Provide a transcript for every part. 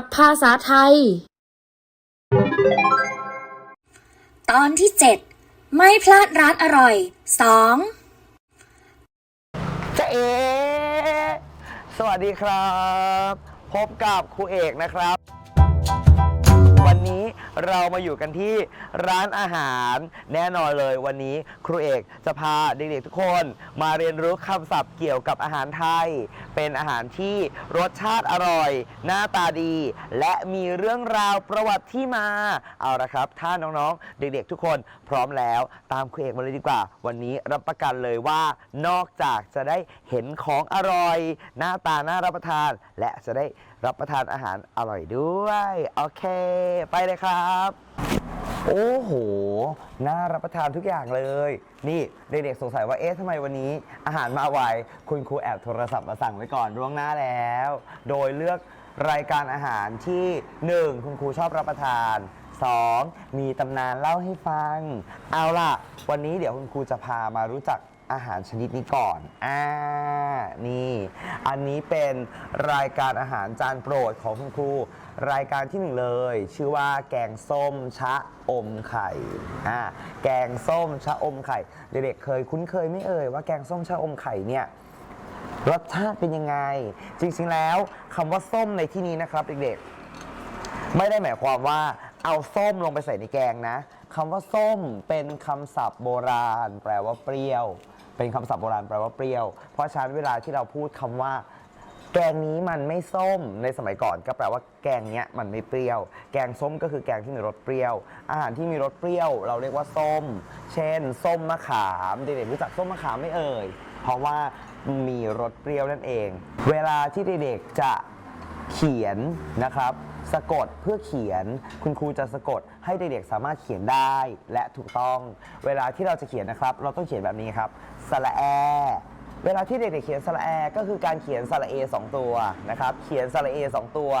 กับภาษาไทย ตอนที่ 7 ไม่พลาดร้านอร่อย 2จะเอ สวัสดีครับ พบกับครูเอกนะครับวันนี้ เรามาอยู่กันที่ร้านอาหารแน่นอนเลยวันนี้ครูเอกจะพาเด็กๆทุกคนมาเรียนรู้คำศัพท์เกี่ยวกับอาหารไทย เป็นอาหารที่รสชาติอร่อย หน้าตาดี และมีเรื่องราวประวัติที่มาเอาละครับ ถ้าน้องๆ เด็กๆ ทุกคนพร้อมแล้วตามครูเอกมาเลยดีกว่า วันนี้รับประกันเลยว่านอกจากจะได้เห็นของอร่อย หน้าตาน่ารับประทานและจะได้ รับประทานอาหารอร่อยด้วย โอเค ไปเลยครับ โอ้โห น่ารับประทานทุกอย่างเลย นี่เด็กๆสงสัยว่าเอ๊ะทำไมวันนี้ อาหารมาไวคุณครูแอบโทรศัพท์มาสั่งไว้ก่อนล่วงหน้าแล้ว โดยเลือกรายการอาหารที่ 1 คุณครูชอบรับประทาน 2. มีตำนานเล่าให้ฟัง เอาล่ะ วันนี้เดี๋ยวคุณครูจะพามารู้จัก อาหารชนิดนี้ก่อน อ่า นี่ อันนี้เป็นรายการอาหารจานโปรดของคุณครู รายการที่หนึ่งเลย ชื่อว่าแกงส้มชะอมไข่ อ่า แกงส้มชะอมไข่ เด็กๆเคยคุ้นเคยไม่เอ่ยว่าแกงส้มชะอมไข่เนี่ยรสชาติเป็นยังไง จริงๆแล้วคำว่าส้มในที่นี้นะครับเด็กๆ ไม่ได้หมายความว่าเอาส้มลงไปใส่ในแกงนะคำว่าส้มเป็นคำศัพท์โบราณ แปลว่าเปรี้ยว เป็นคำศัพท์โบราณแปลว่าเปรี้ยว เพราะฉะนั้นเวลาที่เราพูดคำว่า แกงนี้มันไม่ส้มในสมัยก่อน ก็แปลว่าแกงเนี้ยมันไม่เปรี้ยว แกงส้มก็คือแกงที่มีรสเปรี้ยว อาหารที่มีรสเปรี้ยว เราเรียกว่าส้ม เช่น ส้มมะขามเด็กๆรู้จักส้มมะขามไม่เอ่ย เพราะว่ามีรสเปรี้ยวนั่นเอง เวลาที่เด็กๆจะเขียนนะครับ สะกดเพื่อเขียน คุณครูจะสะกดให้เด็กๆสามารถเขียนได้และถูกต้อง เวลาที่เราจะเขียนนะครับ เราต้องเขียนแบบนี้ครับสระแอเวลาที่เด็กๆเขียนสระแอ ก็คือการเขียนสระเอสองตัวนะครับ เขียนสระเอสองตัว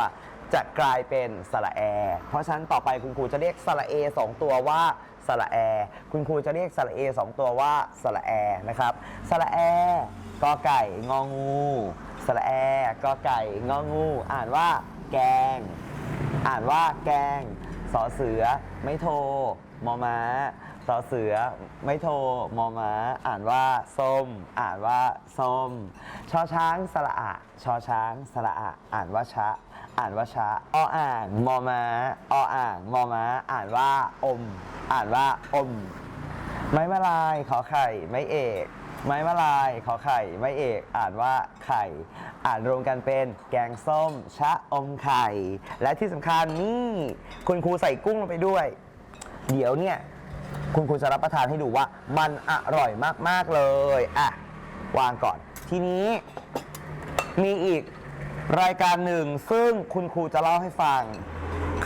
จะกลายเป็นสระแอ เพราะฉะนั้นต่อไปคุณครูจะเรียกสระเอสองตัวว่าสระแอ คุณครูจะเรียกสระเอสองตัวว่าสระแอนะครับสระแอกอไก่งองูสระแอกอไก่งองู อ่านว่าแกง อ่านว่าแกงสอเสือไม่โทรมอม้าสอเสือไม่โทรมอม้า อ่านว่าส้ม อ่านว่าส้มชอช้างสระอะชอช้างสระอะอ่านว่าชะ อ่านว่าชะออ่างมอม้าออ่างมอม้า อ่านว่าอม อ่านว่าอม ไม้มาลายขอไข่ ไม่เอก ไม้มาลายขอไข่ไม่เอกอ่านว่าไข่ อ่านรวมกันเป็นแกงส้ม ชะอมไข่ และที่สำคัญนี่คุณครูใส่กุ้งลงไปด้วย เดี๋ยวเนี่ยคุณครูจะรับประทานให้ดูว่ามันอร่อยมาก ๆ เลยอะวางก่อน ทีนี้มีอีกรายการหนึ่ง ซึ่งคุณครูจะเล่าให้ฟัง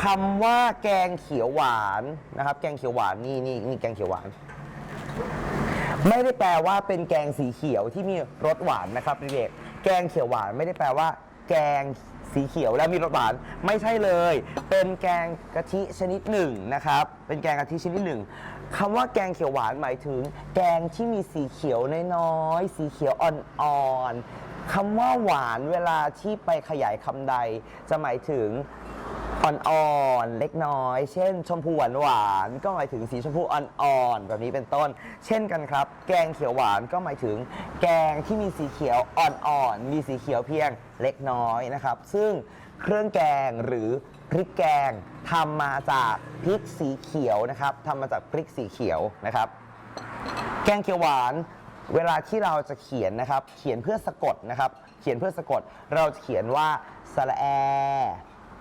คำว่าแกงเขียวหวานนะครับ แกงเขียวหวานนี่นี่นี่แกงเขียวหวาน ไม่ได้แปลว่าเป็นแกงสีเขียวที่มีรสหวานนะครับเด็กๆแกงเขียวหวานไม่ได้แปลว่า แกงสีเขียวแล้วมีรสหวานไม่ใช่เลย เป็นแกงกะทิชนิดหนึ่งนะครับ เป็นแกงกะทิชนิดหนึ่งคำว่าแกงเขียวหวานหมายถึง แกงที่มีสีเขียวน้อยๆสีเขียวอ่อนๆคำว่าหวานเวลาที่ไปขยายคำใด จะหมายถึง อ่อนๆเล็กน้อย เช่น ชมพูหวานหวานๆก็หมายถึงสีชมพูอ่อนๆแบบนี้เป็นต้น เช่นกันครับ แกงเขียวหวานก็หมายถึง แกงที่มีสีเขียวอ่อนๆมีสีเขียวเพียงเล็กน้อยนะครับ ซึ่งเครื่องแกงหรือพริกแกงทำมาจากพริกสีเขียวนะครับทำมาจากพริกสีเขียวนะครับ แกงเขียวหวานเวลาที่เราจะเขียนนะครับ เขียนเพื่อสะกดนะครับ เขียนเพื่อสะกด เราจะเขียนว่าสระแอ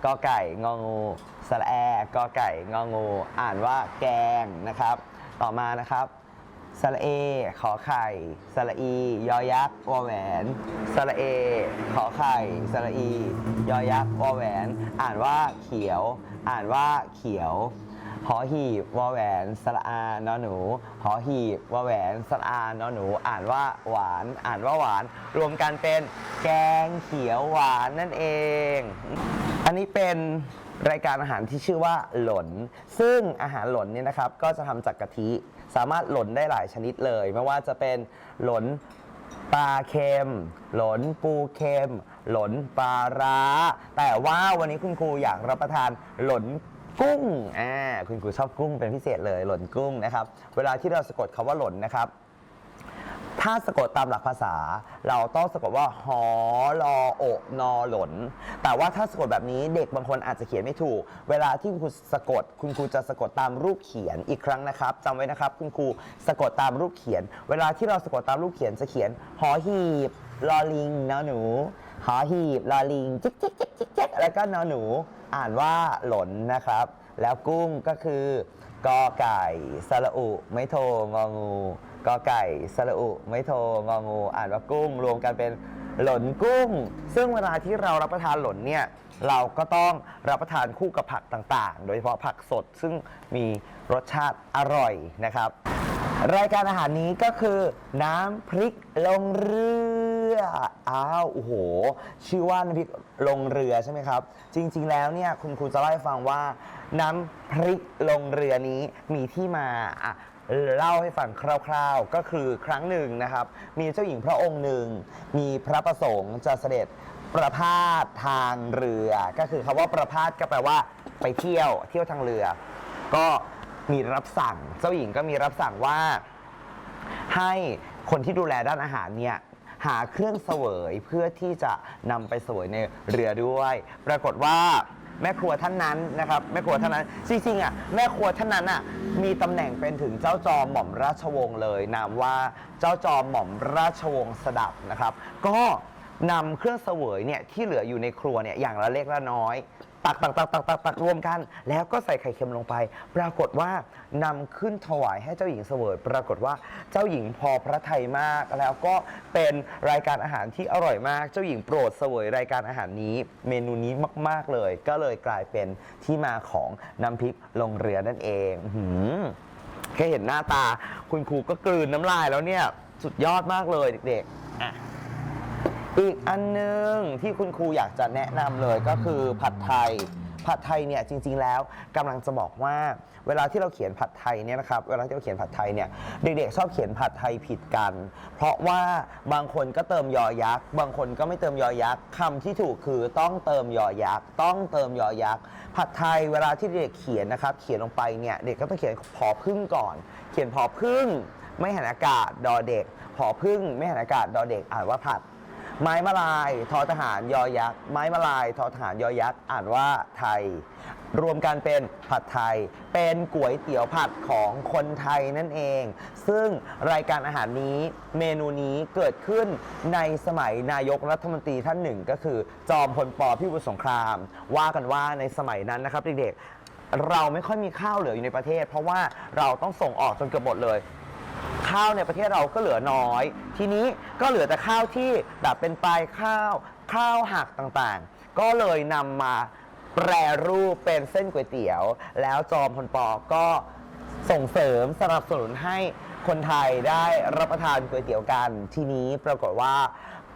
กอไก่งองูสระแอกอไก่งองู อ่านว่าแกงนะครับ ต่อมานะครับสระเอ ขอไข่สระอี ยอยักษ์วอแหวนสระเอ ขอไข่สระอี ยอยักษ์วอแหวน อ่านว่าเขียว อ่านว่าเขียว หอหีบวอแหวนสระอานอหนู หอหีบวอแหวนสระอานอหนู อ่านว่าหวาน อ่านว่าหวาน รวมกันเป็นแกงเขียวหวานนั่นเอง อันนี้เป็นรายการอาหารที่ชื่อว่าหล่นซึ่งอาหารหล่นเนี่ยนะครับก็จะทำจากกะทิ สามารถหล่นได้หลายชนิดเลย ไม่ว่าจะเป็นหล่นปลาเค็ม หลนปูเค็ม หลนปลาร้า แต่ว่าวันนี้คุณครูอยากรับประทานหลน กุ้งอ่าคุณครูชอบกุ้งเป็นพิเศษเลยหล่นกุ้งนะครับ เวลาที่เราสะกดคาว่าหล่นนะครับ ถ้าสะกดตามหลักภาษา เราต้องสะกดว่าหอลอโอนอหล่นแต่ว่าถ้าสะกดแบบนี้เด็กบางคนอาจจะเขียนไม่ถูก เวลาที่คุณครูสะกด คุณครูจะสะกดตามรูปเขียนอีกครั้งนะครับจำไว้นะครับ คุณครูสะกดตามรูปเขียน เวลาที่เราสะกดตามรูปเขียนจะเขียนหอหีบลอลิงนอหนู หอหีบลอลิงจิ๊กจิ๊กจิ๊กจิ๊กจิ๊กแล้วก็นอหนู อ่านว่าหลนนะครับ แล้วกุ้งก็คือกอไก่สระอุไม่โทงองูกอไก่สระอุไม่โทงองู อ่านว่ากุ้งรวมกันเป็นหลนกุ้ง ซึ่งเวลาที่เรารับประทานหลนเนี่ยเราก็ต้องรับประทานคู่กับผักต่างๆ โดยเฉพาะผักสดซึ่งมีรสชาติอร่อยนะครับ รายการอาหารนี้ก็คือน้ำพริกลงเรือ อ้าวโอ้โห ชื่อว่าน้ำพริกลงเรือใช่ไหมครับ จริง ๆ แล้วเนี่ยคุณครูจะเล่าให้ฟังว่า น้ำพริกลงเรือนี้มีที่มาอะเล่าให้ฟังคร่าวๆ ก็คือครั้งหนึ่งนะครับ มีเจ้าหญิงพระองค์หนึ่ง มีพระประสงค์จะเสด็จประพาสทางเรือ ก็คือคำว่าประพาสก็แปลว่า ไปเที่ยวเที่ยวทางเรือ ก็มีรับสั่ง เจ้าหญิงก็มีรับสั่งว่า ให้คนที่ดูแลด้านอาหารเนี่ย หาเครื่องเสวยเพื่อที่จะนำไปเสวยในเรือด้วย ปรากฏว่าแม่ครัวท่านนั้นนะครับแม่ครัวท่านนั้นจริงๆอะแม่ครัวท่านนั้นอะมีตำแหน่งเป็นถึงเจ้าจอมหม่อมราชวงศ์เลย นามว่าเจ้าจอมหม่อมราชวงศ์สดับนะครับ ก็นำเครื่องเสวยเนี่ยที่เหลืออยู่ในครัวเนี่ยอย่างละเล็กละน้อย ตักตักตักตักตักตักรวมกัน แล้วก็ใส่ไข่เค็มลงไป ปรากฏว่านำขึ้นถวายให้เจ้าหญิงเสวย ปรากฏว่าเจ้าหญิงพอพระทัยมาก แล้วก็เป็นรายการอาหารที่อร่อยมาก เจ้าหญิงโปรดเสวยรายการอาหารนี้ เมนูนี้มาก ๆเลย ก็เลยกลายเป็นที่มาของน้ำพริกลงเรือนั่นเองหือแค่เห็นหน้าตา คุณครูก็กลืนน้ำลายแล้วเนี่ยสุดยอดมากเลยเด็กๆอะ อีกอันหนึงที่คุณครูอยากจะแนะนำเลยก็คือผัดไทย ผัดไทยเนี่ยจริง ๆ แล้วกำลังจะบอกว่า เวลาที่เราเขียนผัดไทยเนี่ยนะครับเวลาที่เราเขียนผัดไทยเนี่ยเด็กๆชอบเขียนผัดไทยผิดกัน เพราะว่าบางคนก็เติมยอยักษ์บางคนก็ไม่เติมยอยักษ์คำที่ถูกคือต้องเติมยอยักษ์ต้องเติมยอยักษ์ผัดไทยเวลาที่เด็กเขียนนะครับเขียนลงไปเนี่ยเด็กก็ต้องเขียนพอพึ่งก่อน เขียนพอพึ่ง ไม่หันอากาศดอเด็ก พอพึ่งไม่หันอากาศดอเด็กอ่านว่าผัด ไม้มาลายทอทหารยอยักษ์ไม้มาลายทอทหารยอยักษ์อ่านว่าไทย รวมกันเป็นผัดไทย เป็นก๋วยเตี๋ยวผัดของคนไทยนั่นเอง ซึ่งรายการอาหารนี้เมนูนี้เกิดขึ้นในสมัยนายกรัฐมนตรีท่านหนึ่ง ก็คือจอมพลปพิบูลสงคราม ว่ากันว่าในสมัยนั้นนะครับเด็กๆเราไม่ค่อยมีข้าวเหลืออยู่ในประเทศ เพราะว่าเราต้องส่งออกจนเกือบหมดเลย ข้าวในประเทศเราก็เหลือน้อย ทีนี้ก็เหลือแต่ข้าวที่แบบเป็นปลายข้าว ข้าวหักต่างๆ ก็เลยนำมาแปรรูปเป็นเส้นก๋วยเตี๋ยว แล้วจอมพลปอก็ส่งเสริมสนับสนุนให้คนไทยได้รับประทานก๋วยเตี๋ยวกัน ทีนี้ปรากฏว่า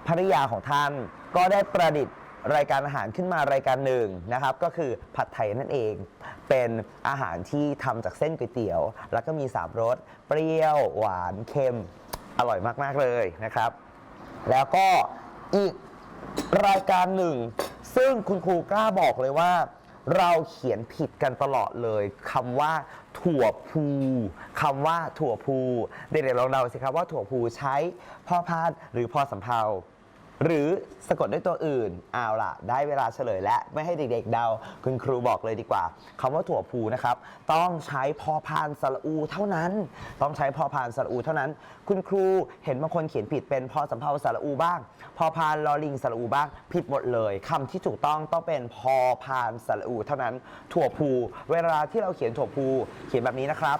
ภริยาของท่านก็ได้ประดิษฐ์ รายการอาหารขึ้นมารายการหนึ่งนะครับ ก็คือผัดไทยนั่นเอง เป็นอาหารที่ทำจากเส้นก๋วยเตี๋ยว แล้วก็มีสามรสเปรี้ยว หวานเค็มอร่อยมาก ๆ เลยนะครับ แล้วก็อีกรายการหนึ่ง ซึ่งคุณครูกล้าบอกเลยว่า เราเขียนผิดกันตลอดเลยคำว่าถั่วพูคำว่าถั่วพูเด็กๆลองเดาสิครับว่าถั่วพูใช้พ่อพานหรือพ่อสำเพา หรือสะกดด้วยตัวอื่นเอาล่ะ ได้เวลาเฉลยและไม่ให้เด็กๆเดาคุณครูบอกเลยดีกว่าคำว่าถั่วพูนะครับ ต้องใช้พอพานสระอู เท่านั้น ต้องใช้พอพานสระอูเท่านั้น คุณครูเห็นบางคนเขียนผิดเป็นพอสำเพาสระอูบ้าง พอพานลอลิงสระอูบ้าง ผิดหมดเลยคำที่ถูกต้องต้องเป็นพอพานสระอูเท่านั้น ถั่วพู เวลาที่เราเขียนถั่วพู เขียนแบบนี้นะครับ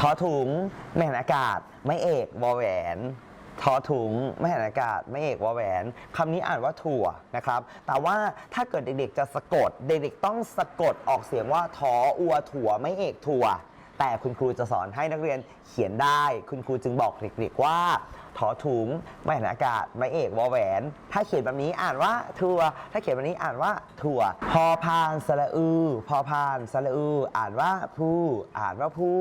ทอถุงไม่นอากาศ ไม่เอกวอแหวน ทอถุงไม่หันอากาศ ไม่เอกวอแหวนคำนี้อ่านว่าถั่วนะครับ แต่ว่าถ้าเกิดเด็กๆจะสะกด เด็กๆต้องสะกดออกเสียงว่าทออัวถั่วไม่เอกถั่ว แต่คุณครูจะสอนให้นักเรียนเขียนได้ คุณครูจึงบอกเด็กๆว่า ถอถุงไม่หันอากาศ ไม่เอกวอแหวน ถ้าเขียนแบบนี้อ่านว่าทัวถ้าเขียนแบบนี้อ่านว่าถั่ว พอพานสระอือ พอพานสระอือ อ่านว่าผู้อ่านว่าผู้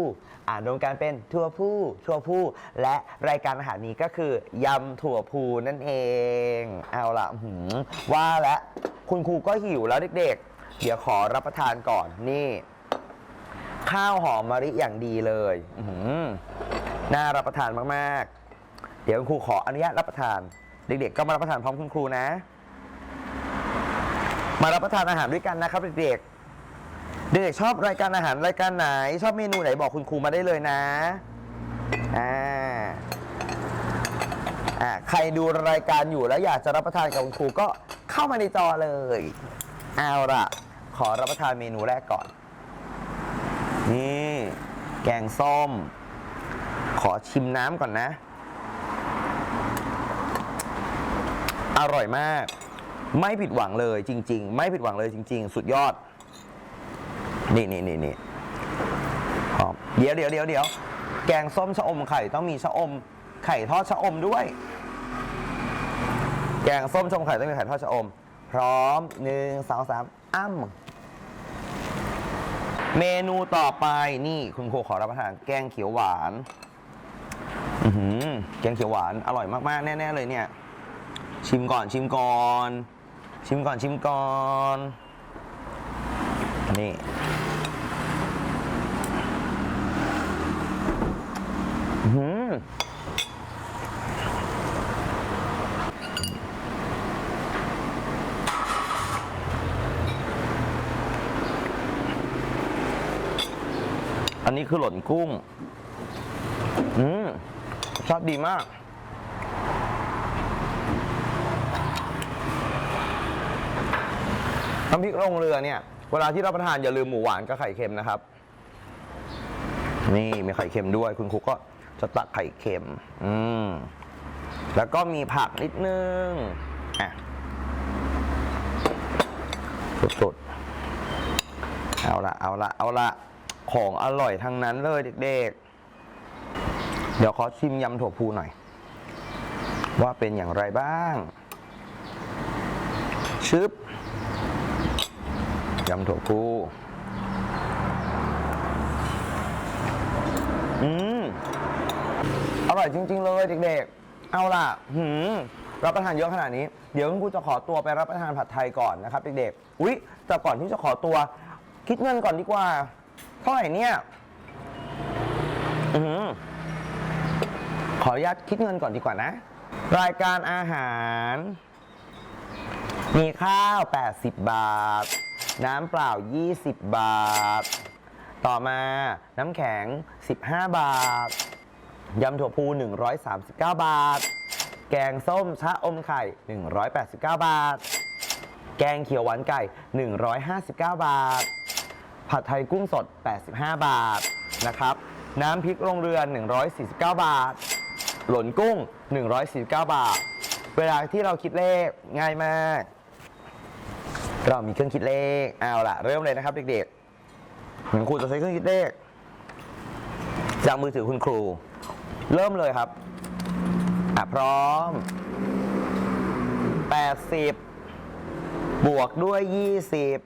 อ่านรวมกันเป็นถั่วผู้ถั่วผู้ และรายการอาหารนี้ก็คือยำถั่วพูนั่นเอง เอาละหืมว่าแล้วคุณครูก็หิวแล้วเด็กๆ เดี๋ยวขอรับประทานก่อนนี่ ข้าวหอมมะลิอย่างดีเลยน่ารับประทานมาก เดี๋ยวคุณครูขออนุญาตรับประทาน เด็กๆ ก็มารับประทานพร้อมคุณครูนะ มารับประทานอาหารด้วยกันนะครับเด็กๆเด็กๆชอบรายการอาหารรายการไหน ชอบเมนูไหนบอกคุณครูมาได้เลยนะอ่าอ่าใครดูรายการอยู่แล้วอยากจะรับประทานกับคุณครูก็เข้ามาในจอเลยเอาละขอรับประทานเมนูแรกก่อน นี่ แกงส้ม ขอชิมน้ำก่อนนะ อร่อยมาก ไม่ผิดหวังเลยจริง ๆ ไม่ผิดหวังเลยจริง ๆ สุดยอด นี่นี่นี่นี่หอมเดี๋ยวเดี๋ยวเดี๋ยวเดี๋ยวแกงส้มชะอมไข่ต้องมีชะอม ไข่ทอดชะอมด้วย แกงส้มชะอมไข่ต้องมีไข่ทอดชะอม พร้อมหนึ่งสองสามอ้ำเมนูต่อไปนี่คุณครูขอรับประทานแกงเขียวหวานอือแกงเขียวหวานอร่อยมากๆ แน่ ๆ เลยเนี่ย ชิมก่อนชิมก่อน ชิมก่อนชิมก่อนนี่อื้อหืออันนี้คือหล่นกุ้ง อืมชอบดีมาก น้ำพริกลงเรือเนี่ย เวลาที่รับประทานอย่าลืมหมูหวานกับไข่เค็มนะครับ นี่มีไข่เค็มด้วย คุณครูก็จะตักไข่เค็ม อืมแล้วก็มีผักนิดนึงอะสุดๆเอาละเอาละเอาละของอร่อยทั้งนั้นเลยเด็กๆ เดี๋ยวขอชิมยำถั่วพูหน่อย ว่าเป็นอย่างไรบ้าง ชึบ ยำถั่วพูอืม อร่อยจริง ๆ เลยเด็กๆ เอาล่ะ หืม รับประทานเยอะขนาดนี้ เดี๋ยวคุณครูจะขอตัวไปรับประทานผัดไทยก่อนนะครับเด็กๆ อุ๊ย แต่ก่อนที่จะขอตัว คิดเงินก่อนดีกว่า เท่าไหร่เนี่ย อืมขออนุญาตคิดเงินก่อนดีกว่านะ รายการอาหาร มีข้าว 80 บาท น้ำเปล่า 20 บาท ต่อมาน้ำแข็ง 15 บาท ยำถั่วพู 139 บาท แกงส้มชะอมไข่ 189 บาท แกงเขียวหวานไก่ 159 บาท ผัดไทยกุ้งสด 85 บาทนะครับ น้ำพริกโรงเรือน 149 บาท หล่นกุ้ง 149 บาท เวลาที่เราคิดเลขง่ายมาก เรามีเครื่องคิดเลขเอาล่ะ เริ่มเลยนะครับเด็กๆคุณครูจะใช้เครื่องคิดเลข จากมือถือคุณครู เริ่มเลยครับอะพร้อม 80 บวกด้วย 20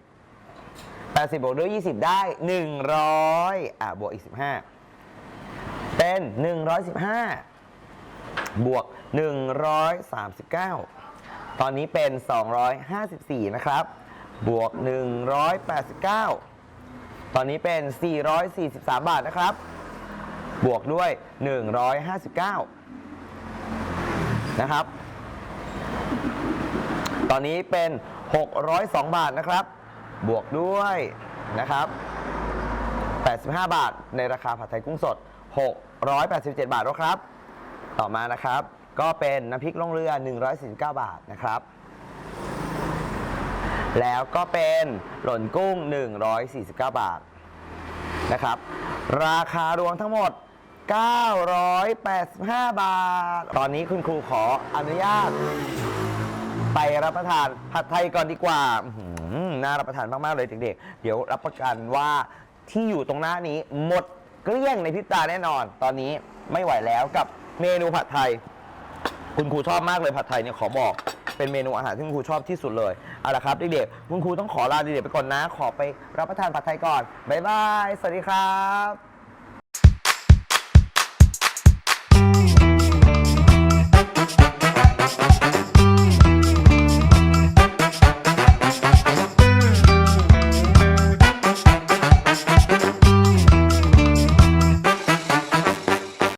80 บวกด้วย 20 ได้ 100อะบวกอีก 15 เป็น 115 บวก 139 ตอนนี้เป็น 254 นะครับ บวก 189 ตอนนี้เป็น 443 บาทนะครับ บวกด้วย 159 นะครับ ตอนนี้เป็น 602 บาทนะครับ บวกด้วยนะครับ 85 บาท ในราคาผัดไทยกุ้งสด 687 บาทแล้วครับ ต่อมานะครับ ก็เป็นน้ำพริกล่องเรือ 149 บาทนะครับ แล้วก็เป็นหล่นกุ้ง 149 บาทนะครับ ราคารวมทั้งหมด 985 บาท ตอนนี้คุณครูขออนุญาต ไปรับประทานผัดไทยก่อนดีกว่าน่ารับประทานมาก ๆ เลยเด็กๆ เดี๋ยวรับประกันว่าที่อยู่ตรงหน้านี้หมดเกลี้ยงในพริบตาแน่นอน ตอนนี้ไม่ไหวแล้วกับเมนูผัดไทย คุณครูชอบมากเลยผัดไทยเนี่ยขอบอก เป็นเมนูอาหารที่คุณครูชอบที่สุดเลยเอาละครับเด็กๆคุณครูต้องขอลาเด็กๆไปก่อนนะ ขอไปรับประทานผัดไทยก่อนบ๊ายบายสวัสดีครับ